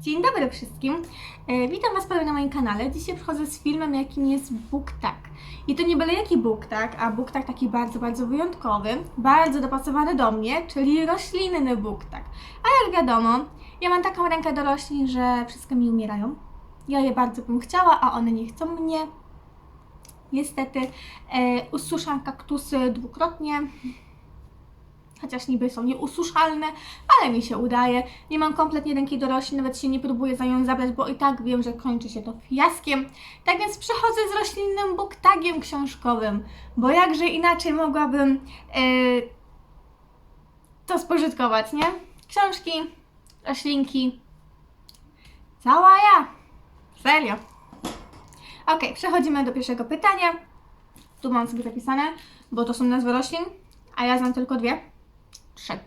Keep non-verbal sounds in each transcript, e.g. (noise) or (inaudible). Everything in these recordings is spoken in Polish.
Dzień dobry wszystkim. E, witam Was ponownie na moim kanale. Dzisiaj przychodzę z filmem, jakim jest BookTag. I to nie byle jaki BookTag, a BookTag taki bardzo, bardzo wyjątkowy, bardzo dopasowany do mnie, czyli roślinny BookTag. A jak wiadomo, ja mam taką rękę do roślin, że wszystkie mi umierają. Ja je bardzo bym chciała, a one nie chcą mnie. Niestety e, ususzam kaktusy dwukrotnie, chociaż niby są nieususzalne, ale mi się udaje. Nie mam kompletnie ręki do roślin, nawet się nie próbuję za nią zabrać, bo i tak wiem, że kończy się to fiaskiem. Tak więc przychodzę z roślinnym booktagiem książkowym, bo jakże inaczej mogłabym yy, to spożytkować, nie? Książki, roślinki, cała ja. Serio. Ok, przechodzimy do pierwszego pytania. Tu mam sobie zapisane, bo to są nazwy roślin, a ja znam tylko dwie. Trzy.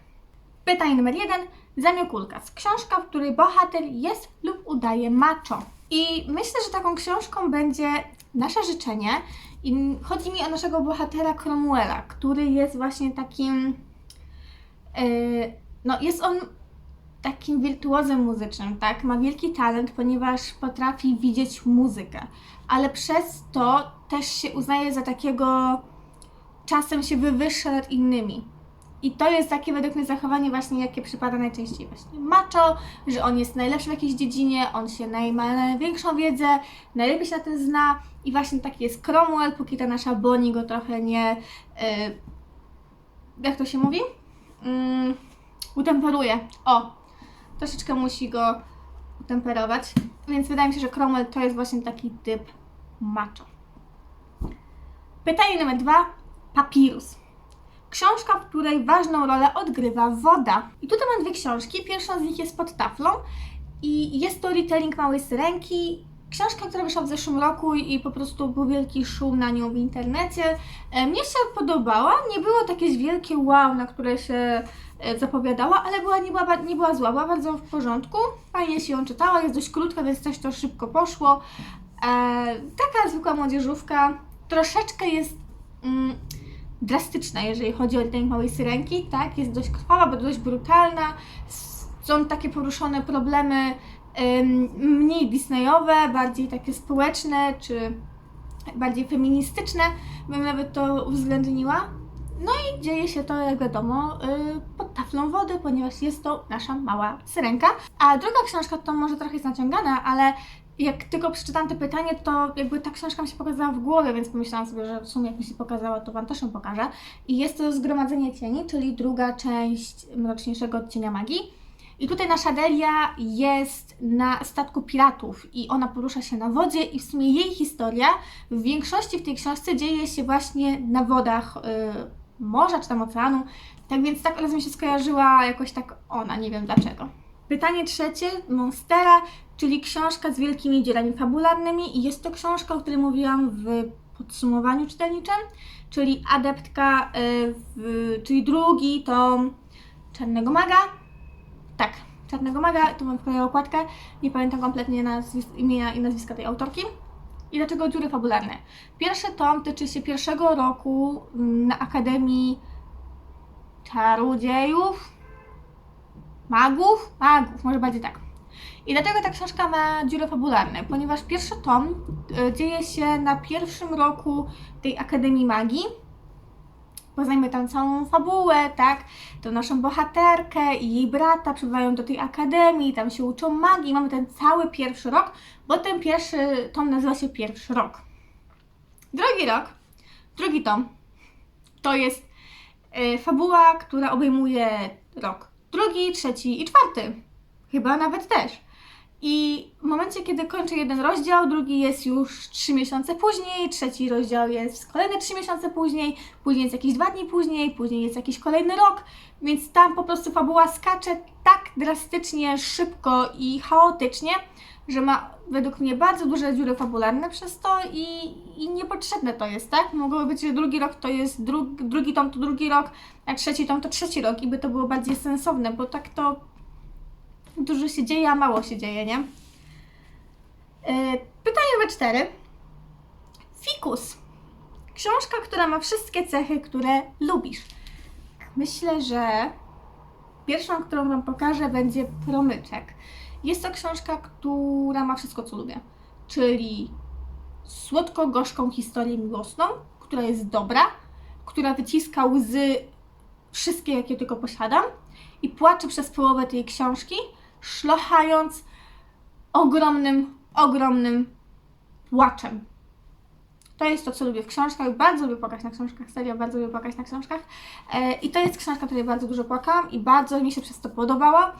Pytanie numer jeden. Zamiokulkas. Książka, w której bohater jest lub udaje macho. I myślę, że taką książką będzie nasze życzenie. I chodzi mi o naszego bohatera Cromwella, który jest właśnie takim. Yy, no, jest on takim wirtuozem muzycznym, tak? Ma wielki talent, ponieważ potrafi widzieć muzykę, ale przez to też się uznaje za takiego. czasem się wywyższa nad innymi. I to jest takie według mnie zachowanie właśnie, jakie przypada najczęściej właśnie macho, że on jest najlepszy w jakiejś dziedzinie, on się naj, ma największą wiedzę, najlepiej się na tym zna i właśnie taki jest Cromwell, póki ta nasza Bonnie go trochę nie... Yy, jak to się mówi? Yy, utemperuje. O, troszeczkę musi go utemperować. Więc wydaje mi się, że Cromwell to jest właśnie taki typ macho. Pytanie numer dwa. Papirus. Książka, w której ważną rolę odgrywa woda. I tutaj mam dwie książki. Pierwsza z nich jest pod taflą i jest to retelling Małej Syrenki. Książka, która wyszła w zeszłym roku i po prostu był wielki szum na nią w internecie. E, Mnie się podobała, nie było takie wielkie wow, na które się e, zapowiadała, ale była, nie, była, nie była zła, była bardzo w porządku. Fajnie się ją czytała, jest dość krótka, więc też to szybko poszło. E, taka zwykła młodzieżówka. Troszeczkę jest mm, drastyczna, jeżeli chodzi o retelling Małej Syrenki, tak? Jest dość krwawa, dość brutalna. Są takie poruszone problemy mniej Disneyowe, bardziej takie społeczne, czy bardziej feministyczne, bym nawet to uwzględniła. No i dzieje się to, jak wiadomo, yy, pod taflą wody, ponieważ jest to nasza mała syrenka. A druga książka to może trochę jest naciągana, ale jak tylko przeczytałam to pytanie, to jakby ta książka mi się pokazała w głowie, więc pomyślałam sobie, że w sumie jak mi się pokazała, to Wam też ją pokażę. I jest to Zgromadzenie Cieni, czyli druga część Mroczniejszego Odcienia Magii. I tutaj nasza Delia jest na statku piratów i ona porusza się na wodzie i w sumie jej historia w większości w tej książce dzieje się właśnie na wodach y, morza czy tam oceanu. Tak więc tak razem się skojarzyła jakoś tak ona, nie wiem dlaczego. Pytanie trzecie, Monstera, czyli książka z wielkimi dzielami fabularnymi i jest to książka, o której mówiłam w podsumowaniu czytelniczym, czyli Adeptka, y, w, czyli drugi tom Czarnego Maga. Tak, Czarnego Maga, tu mam tutaj okładkę, nie pamiętam kompletnie imienia i nazwiska tej autorki. I dlaczego dziury fabularne? Pierwszy tom tyczy się pierwszego roku mm, na Akademii Czarodziejów, Magów, Magów, może bardziej tak. I dlaczego ta książka ma dziury fabularne? Ponieważ pierwszy tom y, dzieje się na pierwszym roku tej Akademii Magii. Poznajmy tam całą fabułę, tak? To naszą bohaterkę i jej brata przybywają do tej akademii, tam się uczą magii. Mamy ten cały pierwszy rok, bo ten pierwszy tom nazywa się Pierwszy Rok. Drugi rok, drugi tom, to jest y, fabuła, która obejmuje rok drugi, trzeci i czwarty. Chyba nawet też. I w momencie, kiedy kończę jeden rozdział, drugi jest już trzy miesiące później, trzeci rozdział jest kolejne trzy miesiące później, później jest jakieś dwa dni później, później jest jakiś kolejny rok, więc tam po prostu fabuła skacze tak drastycznie, szybko i chaotycznie, że ma według mnie bardzo duże dziury fabularne przez to i, i niepotrzebne to jest, tak? Mogłoby być, że drugi rok to jest dru, drugi tom to drugi rok, a trzeci tom to trzeci rok i by to było bardziej sensowne, bo tak to dużo się dzieje, a mało się dzieje, nie? Yy, Pytanie numer cztery. Fikus. Książka, która ma wszystkie cechy, które lubisz. Myślę, że pierwszą, którą Wam pokażę, będzie promyczek. Jest to książka, która ma wszystko, co lubię. Czyli słodko-gorzką historię miłosną, która jest dobra, która wyciska łzy wszystkie, jakie tylko posiadam i płaczę przez połowę tej książki, szlochając ogromnym, ogromnym płaczem. To jest to, co lubię w książkach. Bardzo lubię płakać na książkach, serio, bardzo lubię płakać na książkach. E, I to jest książka, której bardzo dużo płakałam i bardzo mi się przez to podobała.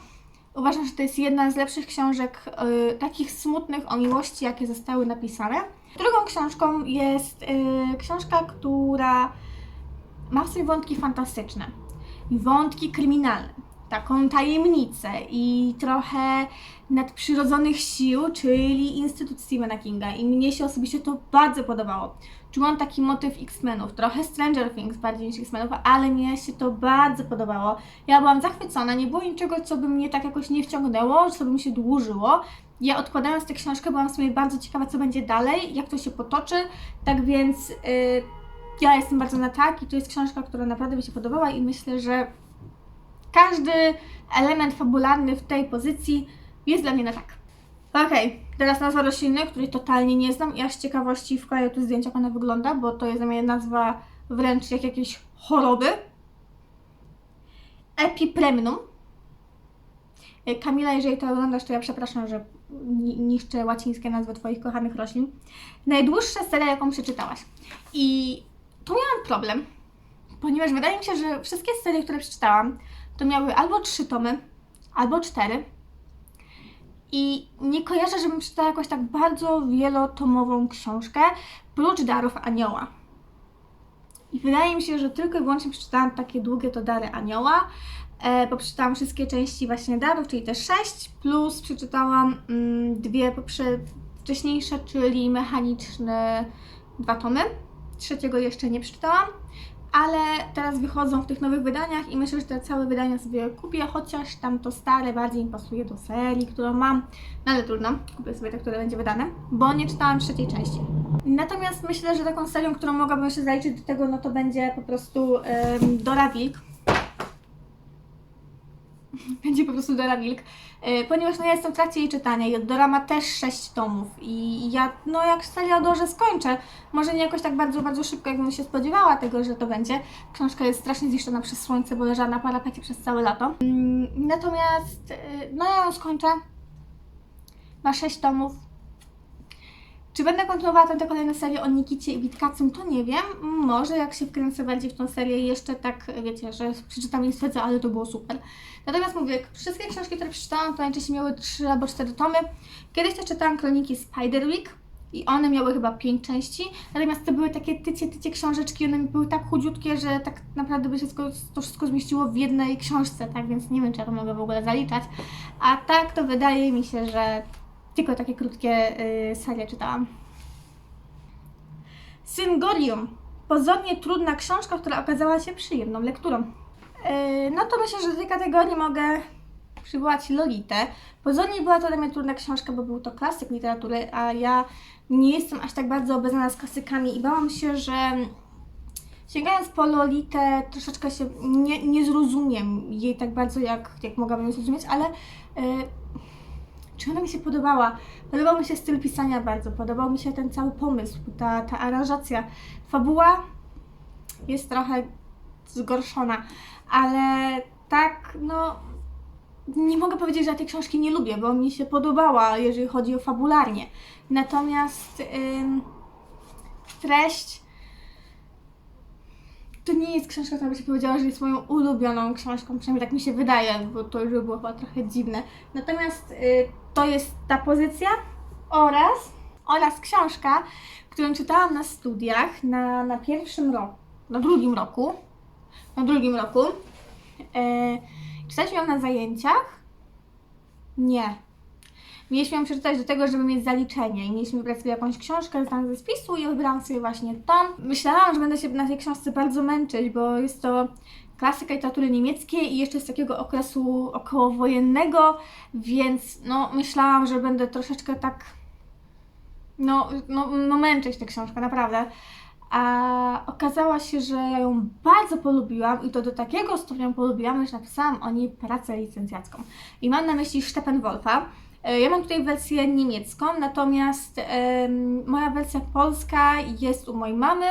Uważam, że to jest jedna z lepszych książek e, takich smutnych o miłości, jakie zostały napisane. Drugą książką jest e, książka, która ma w sobie wątki fantastyczne i wątki kryminalne, taką tajemnicę i trochę nadprzyrodzonych sił, czyli Instytut Stephena Kinga. I mnie się osobiście to bardzo podobało. Czułam taki motyw X-Menów, trochę Stranger Things bardziej niż X-Menów, ale mnie się to bardzo podobało. Ja byłam zachwycona, nie było niczego, co by mnie tak jakoś nie wciągnęło, co by mi się dłużyło. Ja odkładając tę książkę byłam w sumie bardzo ciekawa, co będzie dalej, jak to się potoczy, tak więc yy, ja jestem bardzo na tak i to jest książka, która naprawdę mi się podobała i myślę, że każdy element fabularny w tej pozycji jest dla mnie na tak. Okej, teraz nazwa rośliny, której totalnie nie znam aż z ciekawości wkleję tu zdjęcia, jak ona wygląda, bo to jest dla mnie nazwa wręcz jak jakiejś choroby. Epipremnum. E, Kamila, jeżeli to oglądasz, to ja przepraszam, że ni- niszczę łacińskie nazwy Twoich kochanych roślin. Najdłuższa seria, jaką przeczytałaś. I tu miałam problem, ponieważ wydaje mi się, że wszystkie serie, które przeczytałam, to miały albo trzy tomy, albo cztery. I nie kojarzę, żebym przeczytała jakąś tak bardzo wielotomową książkę, prócz Darów Anioła. I wydaje mi się, że tylko i wyłącznie przeczytałam takie długie to Dary Anioła, e, bo przeczytałam wszystkie części właśnie Darów, czyli te sześć, plus przeczytałam mm, dwie poprze- wcześniejsze, czyli mechaniczne dwa tomy. Trzeciego jeszcze nie przeczytałam, ale teraz wychodzą w tych nowych wydaniach i myślę, że te całe wydania sobie kupię, chociaż tam to stare bardziej mi pasuje do serii, którą mam, no ale trudno, kupię sobie te, które będzie wydane, bo nie czytałam trzeciej części. Natomiast myślę, że taką serią, którą mogłabym jeszcze zaliczyć do tego, no to będzie po prostu um, Dora Wilk. (laughs) będzie po prostu Dora Wilk, e, ponieważ no ja jestem w trakcie jej czytania i Dora ma też 6 tomów i ja, no jak serię o Dorze skończę, może nie jakoś tak bardzo, bardzo szybko, jakbym się spodziewała tego, że to będzie. Książka jest strasznie zniszczona przez słońce, bo leżała na parapecie przez całe lato. Mm, Natomiast, e, no ja ją skończę. Ma 6 tomów. Czy będę kontynuowała tę kolejną serię o Nikicie i Witkacym, to nie wiem. Może jak się wkręcę bardziej w tą serię jeszcze tak, wiecie, że przeczytam i stwierdzę, ale to było super. Natomiast mówię, wszystkie książki, które przeczytałam, to najczęściej miały 3 albo 4 tomy. Kiedyś też czytałam kroniki Spiderwick i one miały chyba 5 części, natomiast to były takie tycie, tycie książeczki, one były tak chudziutkie, że tak naprawdę by się to wszystko zmieściło w jednej książce, tak więc nie wiem, czy ja to mogę w ogóle zaliczać. A tak to wydaje mi się, że tylko takie krótkie y, serie czytałam. Syngorium. Pozornie trudna książka, która okazała się przyjemną lekturą. Yy, no to myślę, że do tej kategorii mogę przywołać Lolitę. Pozornie była to dla mnie trudna książka, bo był to klasyk literatury, a ja nie jestem aż tak bardzo obeznana z klasykami i bałam się, że sięgając po Lolitę troszeczkę się nie, nie zrozumiem jej tak bardzo, jak, jak mogłabym zrozumieć, ale yy, czy ona mi się podobała? Podobał mi się styl pisania bardzo, podobał mi się ten cały pomysł, ta, ta aranżacja. Fabuła jest trochę zgorszona, ale tak, no nie mogę powiedzieć, że ja tej książki nie lubię, bo mi się podobała, jeżeli chodzi o fabularnie. Natomiast treść to nie jest książka, która by się powiedziała, że jest moją ulubioną książką, przynajmniej tak mi się wydaje, bo to już by było chyba trochę dziwne. Natomiast y, to jest ta pozycja oraz, oraz książka, którą czytałam na studiach na, na pierwszym roku, na drugim roku, na drugim roku. Czytaliśmy ją na zajęciach? Nie. Mieliśmy ją przeczytać do tego, żeby mieć zaliczenie i mieliśmy wybrać sobie jakąś książkę znaną ze spisu i wybrałam sobie właśnie tą. Myślałam, że będę się na tej książce bardzo męczyć, bo jest to klasyka literatury niemieckiej i jeszcze z takiego okresu okołowojennego, więc no myślałam, że będę troszeczkę tak no, no, no męczyć tę książkę, naprawdę. A okazało się, że ja ją bardzo polubiłam i to do takiego stopnia polubiłam, że napisałam o niej pracę licencjacką. I mam na myśli Steppenwolfa. E, Ja mam tutaj wersję niemiecką, natomiast moja wersja polska jest u mojej mamy,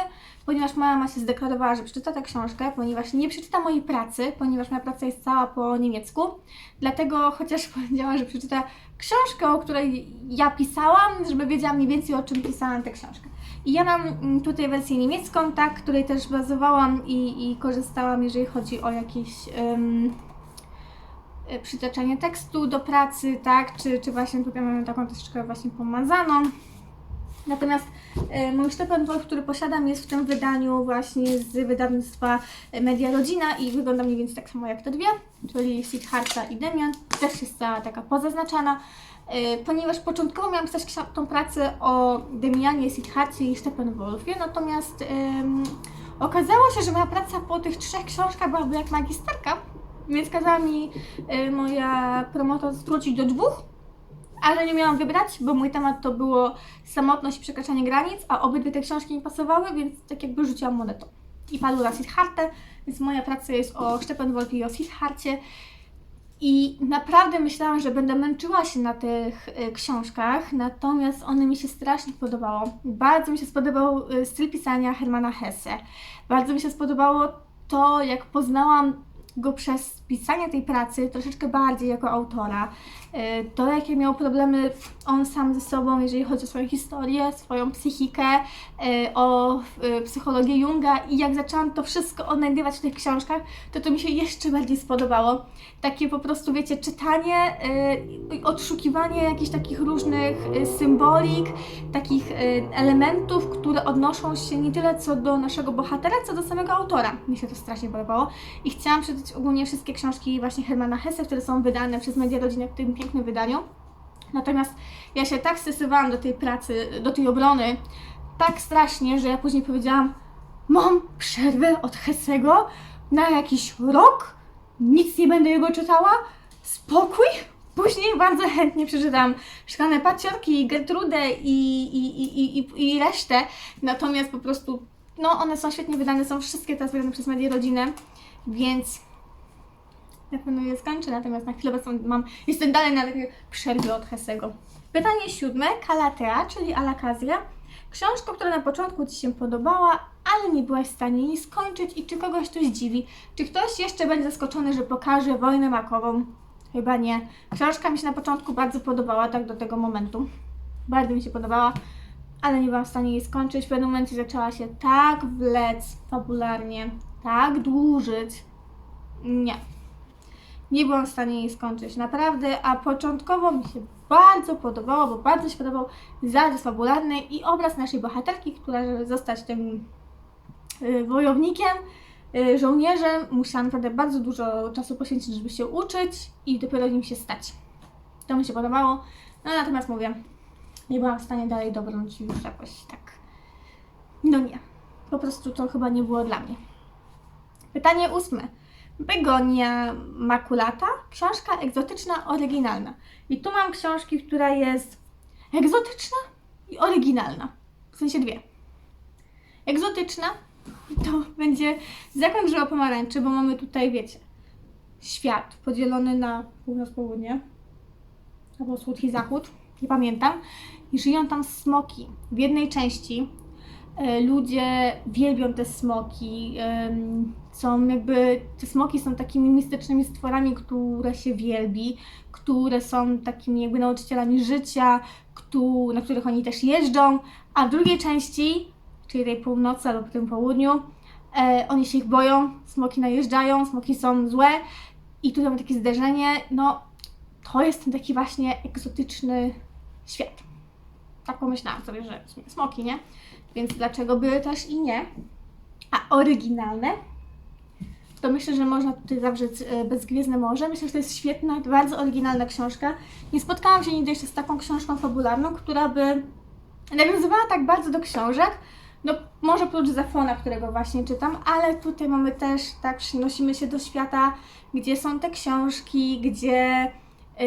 ponieważ moja mama się zdeklarowała, że przeczyta tę książkę, ponieważ nie przeczyta mojej pracy, ponieważ moja praca jest cała po niemiecku. Dlatego chociaż (laughs) powiedziała, że przeczyta książkę, o której ja pisałam, żeby wiedziała mniej więcej o czym pisałam tę książkę. I ja mam mm, tutaj wersję niemiecką, tak, której też bazowałam i, i korzystałam, jeżeli chodzi o jakieś e, przytaczanie tekstu do pracy, tak, czy, czy właśnie tutaj mamy taką troszeczkę właśnie pomazaną. Natomiast e, mój Steppenwolf, który posiadam, jest w tym wydaniu właśnie z wydawnictwa e, Media Rodzina i wygląda mniej więcej tak samo jak te dwie, czyli Siddhartha i Demian. Też jest cała taka pozaznaczana, e, ponieważ początkowo miałam pisać tą pracę o Demianie, Siddharcie i Steppenwolfie, natomiast em, okazało się, że moja praca po tych trzech książkach byłaby jak magisterka, więc kazała mi e, moja promotor skrócić do dwóch, ale nie miałam wybrać, bo mój temat to było samotność i przekraczanie granic, a obydwie te książki mi pasowały, więc tak jakby rzuciłam monetą. I padło na Siddhartę, więc moja praca jest o Steppenwolfie i o Siddharcie. I naprawdę myślałam, że będę męczyła się na tych y, książkach, natomiast one mi się strasznie podobało. Bardzo mi się spodobał y, styl pisania Hermana Hesse. Bardzo mi się spodobało to, jak poznałam go przez pisanie tej pracy troszeczkę bardziej jako autora. Y, To, jakie miał problemy on sam ze sobą, jeżeli chodzi o swoją historię, swoją psychikę, y, o y, psychologię Junga i jak zaczęłam to wszystko odnajdywać w tych książkach, to to mi się jeszcze bardziej spodobało. Takie po prostu, wiecie, czytanie, odszukiwanie jakichś takich różnych symbolik, takich elementów, które odnoszą się nie tyle co do naszego bohatera, co do samego autora. Mi się to strasznie podobało i chciałam przeczytać ogólnie wszystkie książki właśnie Hermana Hesse, które są wydane przez Media Rodziny w tym pięknym wydaniu. Natomiast ja się tak stresowałam do tej pracy, do tej obrony, tak strasznie, że ja później powiedziałam, mam przerwę od Hessego na jakiś rok, nic nie będę jego czytała, spokój. Później bardzo chętnie przeczytam Szklane Paciorki, Gertrudę i, i, i, i, i resztę, natomiast po prostu, no one są świetnie wydane, są wszystkie teraz wydane przez Medię Rodzinę, więc na pewno je skończę, natomiast na chwilę mam, jestem dalej na takiej przerwie od Hessego. Pytanie siódme, Kalatea, czyli Alakazja. Książka, która na początku Ci się podobała, ale nie byłaś w stanie jej skończyć i czy kogoś to zdziwi? Czy ktoś jeszcze będzie zaskoczony, że pokaże wojnę makową? Chyba nie. Książka mi się na początku bardzo podobała, tak do tego momentu. Bardzo mi się podobała, ale nie byłam w stanie jej skończyć. W pewnym momencie zaczęła się tak wlec fabularnie, tak dłużyć. Nie nie byłam w stanie jej skończyć, naprawdę, a początkowo mi się bardzo podobało, bo bardzo się podobał zarys fabularny i obraz naszej bohaterki, która żeby zostać tym y, wojownikiem, y, żołnierzem, musiała naprawdę bardzo dużo czasu poświęcić, żeby się uczyć i dopiero nim się stać. To mi się podobało, no natomiast mówię, nie byłam w stanie dalej dobrnąć już jakoś tak. No nie, po prostu to chyba nie było dla mnie. Pytanie ósme. Begonia maculata, książka egzotyczna, oryginalna. I tu mam książki, która jest egzotyczna i oryginalna. W sensie dwie. Egzotyczna to (laughs) będzie zakon drzewa pomarańczy, bo mamy tutaj, wiecie, świat podzielony na północ-południe albo wschód i zachód, nie pamiętam. I żyją tam smoki. W jednej części ludzie wielbią te smoki. Są jakby, te smoki są takimi mistycznymi stworami, które się wielbi, które są takimi jakby nauczycielami życia, na których oni też jeżdżą. A w drugiej części, czyli tej północy albo tym południu, e, oni się ich boją, smoki najeżdżają, smoki są złe. I tu mamy takie zderzenie, no to jest ten taki właśnie egzotyczny świat. Tak pomyślałam sobie, że smoki, nie? Więc dlaczego by też i nie? A oryginalne? To myślę, że można tutaj zawrzeć e, Bezgwiezdne Morze. Myślę, że to jest świetna, bardzo oryginalna książka. Nie spotkałam się nigdy jeszcze z taką książką fabularną, która by nawiązywała tak bardzo do książek. No, może prócz Zafona, którego właśnie czytam, ale tutaj mamy też, tak, przenosimy się do świata, gdzie są te książki, gdzie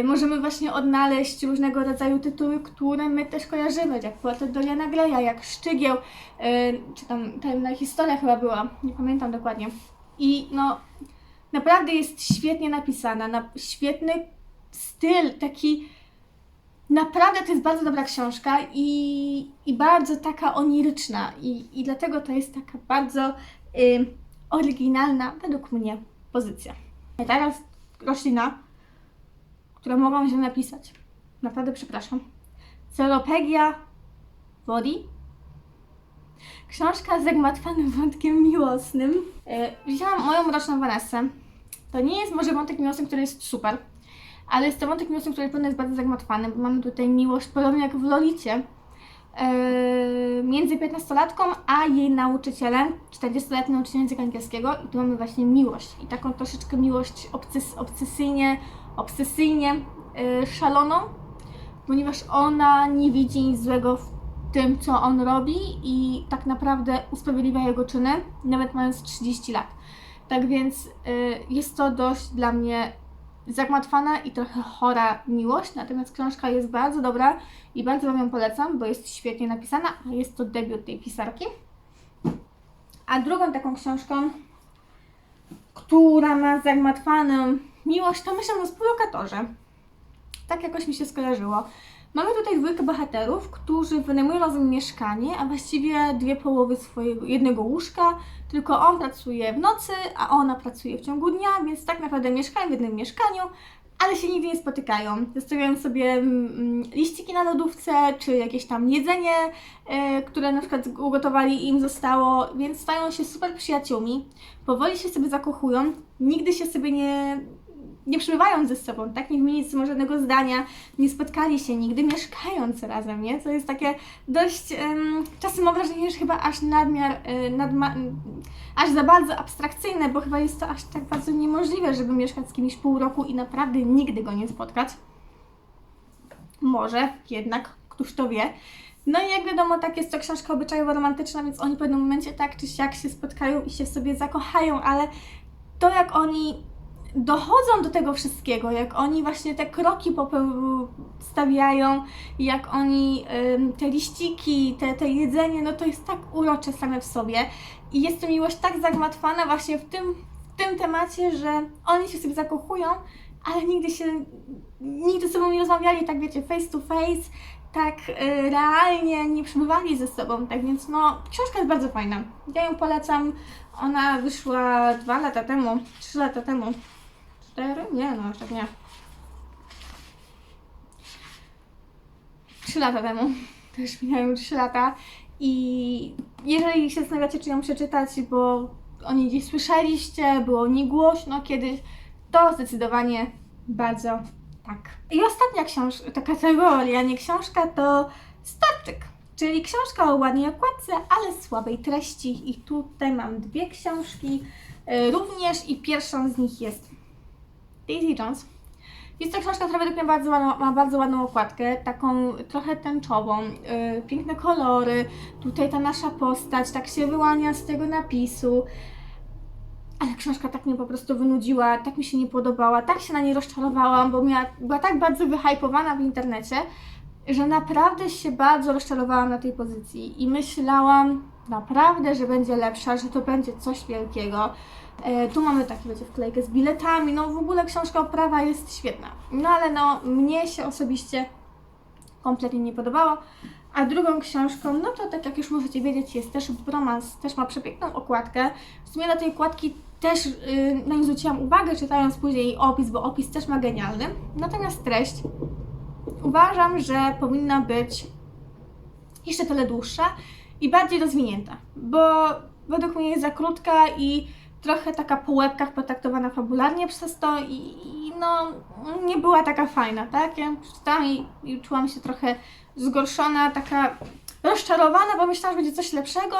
możemy właśnie odnaleźć różnego rodzaju tytuły, które my też kojarzymy, jak Portret Doriana Greya, jak Szczygieł, y, czy tam tajemna historia chyba była, nie pamiętam dokładnie. I no, naprawdę jest świetnie napisana, na, świetny styl, taki Naprawdę to jest bardzo dobra książka i, i bardzo taka oniryczna i, i dlatego to jest taka bardzo y, oryginalna według mnie pozycja. Teraz roślina, która mogłam źle napisać. Naprawdę przepraszam. Celopegia wodi. Książka z zagmatwanym wątkiem miłosnym. E, Widziałam moją mroczną Vanessę. To nie jest może wątek miłosny, który jest super, ale jest to wątek miłosny, który pewno jest bardzo zagmatwany, bo mamy tutaj miłość, podobnie jak w Lolicie, e, między 15-latką a jej nauczycielem, 40-letnim nauczycielem języka angielskiego i tu mamy właśnie miłość i taką troszeczkę miłość obses obsesyjnie, obsesyjnie e, szaloną, ponieważ ona nie widzi nic złego w tym, co on robi i tak naprawdę usprawiedliwia jego czyny, nawet mając 30 lat. Tak więc y, jest to dość dla mnie zagmatwana i trochę chora miłość, natomiast książka jest bardzo dobra i bardzo Wam ją polecam, bo jest świetnie napisana, a jest to debiut tej pisarki. A drugą taką książką, która ma zagmatwaną miłość, to myślę o współlokatorze. Tak jakoś mi się skojarzyło. Mamy tutaj dwójkę bohaterów, którzy wynajmują razem mieszkanie, a właściwie dwie połowy swojego jednego łóżka, tylko on pracuje w nocy, a ona pracuje w ciągu dnia, więc tak naprawdę mieszkają w jednym mieszkaniu, ale się nigdy nie spotykają. Zostawiają sobie mm, liściki na lodówce, czy jakieś tam jedzenie, e, które na przykład ugotowali i im zostało, więc stają się super przyjaciółmi. Powoli się sobie zakochują, nigdy się sobie nie, nie przybywając ze sobą, tak? Nie wymienić sobie żadnego zdania, nie spotkali się nigdy mieszkając razem, nie? To jest takie dość, um, czasem mam wrażenie, że chyba aż nadmiar, y, nadma, aż za bardzo abstrakcyjne, bo chyba jest to aż tak bardzo niemożliwe, żeby mieszkać z kimś pół roku i naprawdę nigdy go nie spotkać. Może jednak, któż to wie. No i jak wiadomo, tak jest to książka obyczajowo romantyczna, więc oni w pewnym momencie tak czy siak się spotkają i się w sobie zakochają, ale to jak oni dochodzą do tego wszystkiego, jak oni właśnie te kroki stawiają, jak oni te liściki, te, te jedzenie, no to jest tak urocze same w sobie i jest to miłość tak zagmatwana właśnie w tym, w tym temacie, że oni się sobie zakochują, ale nigdy się, nigdy ze sobą nie rozmawiali, tak wiecie, face to face, tak y, realnie nie przebywali ze sobą, tak więc no, książka jest bardzo fajna. Ja ją polecam. Ona wyszła dwa lata temu, trzy lata temu. Cztery? Nie, no aż tak nie. Trzy lata temu. To już minęły trzy lata. I jeżeli się zastanawiacie, czy ją przeczytać, bo o niej gdzieś słyszeliście, było o niej głośno kiedyś, to zdecydowanie bardzo tak. I ostatnia książka, ta kategoria, nie książka, to starczyk. Czyli książka o ładnej okładce, ale słabej treści. I tutaj mam dwie książki y, również i pierwszą z nich jest Daisy Jones. Jest to książka, która według mnie bardzo ma bardzo ładną okładkę, taką trochę tęczową, yy, piękne kolory, tutaj ta nasza postać tak się wyłania z tego napisu. Ale książka tak mnie po prostu wynudziła, tak mi się nie podobała, tak się na niej rozczarowałam, bo miała, była tak bardzo wyhypowana w internecie, że naprawdę się bardzo rozczarowałam na tej pozycji i myślałam naprawdę, że będzie lepsza, że to będzie coś wielkiego. E, tu mamy takie, wiecie, wklejkę z biletami, no w ogóle książka oprawa jest świetna. No ale no, mnie się osobiście kompletnie nie podobało. A drugą książką, no to tak jak już możecie wiedzieć, jest też bromans, też ma przepiękną okładkę. W sumie na tej okładki też yy, na nią zwróciłam uwagę, czytając później opis, bo opis też ma genialny. Natomiast treść uważam, że powinna być jeszcze tyle dłuższa i bardziej rozwinięta, bo według mnie jest za krótka i trochę taka po łebkach potraktowana fabularnie przez to i, i no nie była taka fajna, tak? Ja przeczytałam i, i czułam się trochę zgorszona, taka rozczarowana, bo myślałam, że będzie coś lepszego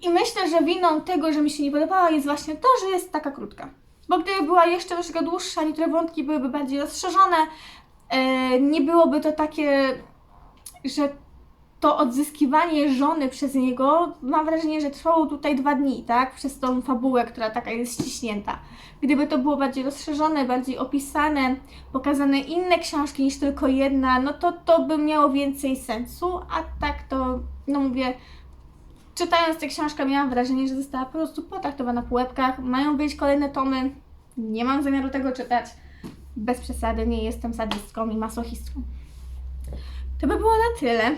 i myślę, że winą tego, że mi się nie podobała jest właśnie to, że jest taka krótka. Bo gdyby była jeszcze troszkę dłuższa, niektóre wątki byłyby bardziej rozszerzone, yy, nie byłoby to takie, że to odzyskiwanie żony przez niego, mam wrażenie, że trwało tutaj dwa dni, tak? Przez tą fabułę, która taka jest ściśnięta. Gdyby to było bardziej rozszerzone, bardziej opisane, pokazane inne książki niż tylko jedna, no to to by miało więcej sensu, a tak to, no mówię, czytając tę książkę miałam wrażenie, że została po prostu potraktowana po łebkach. Mają wyjść kolejne tomy, nie mam zamiaru tego czytać. Bez przesady, nie jestem sadistką i masochistką. to by było na tyle.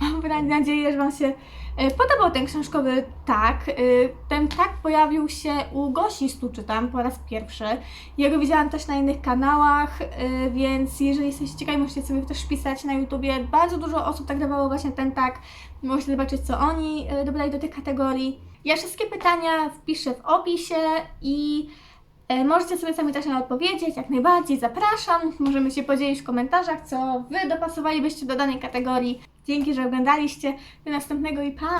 Mam nadzieję, że Wam się e, podobał ten książkowy tak. E, Ten tak pojawił się u Gosi Stuczytam po raz pierwszy. Ja go widziałam też na innych kanałach, e, więc jeżeli jesteście ciekawi, możecie sobie też wpisać na YouTubie. Bardzo dużo osób tak dawało właśnie ten tak. Możecie zobaczyć, co oni dobrali do tych kategorii. Ja wszystkie pytania wpiszę w opisie i Możecie sobie sami też na odpowiedzieć, jak najbardziej zapraszam. Możemy się podzielić w komentarzach, co Wy dopasowalibyście do danej kategorii. Dzięki, że oglądaliście. Do następnego i pa!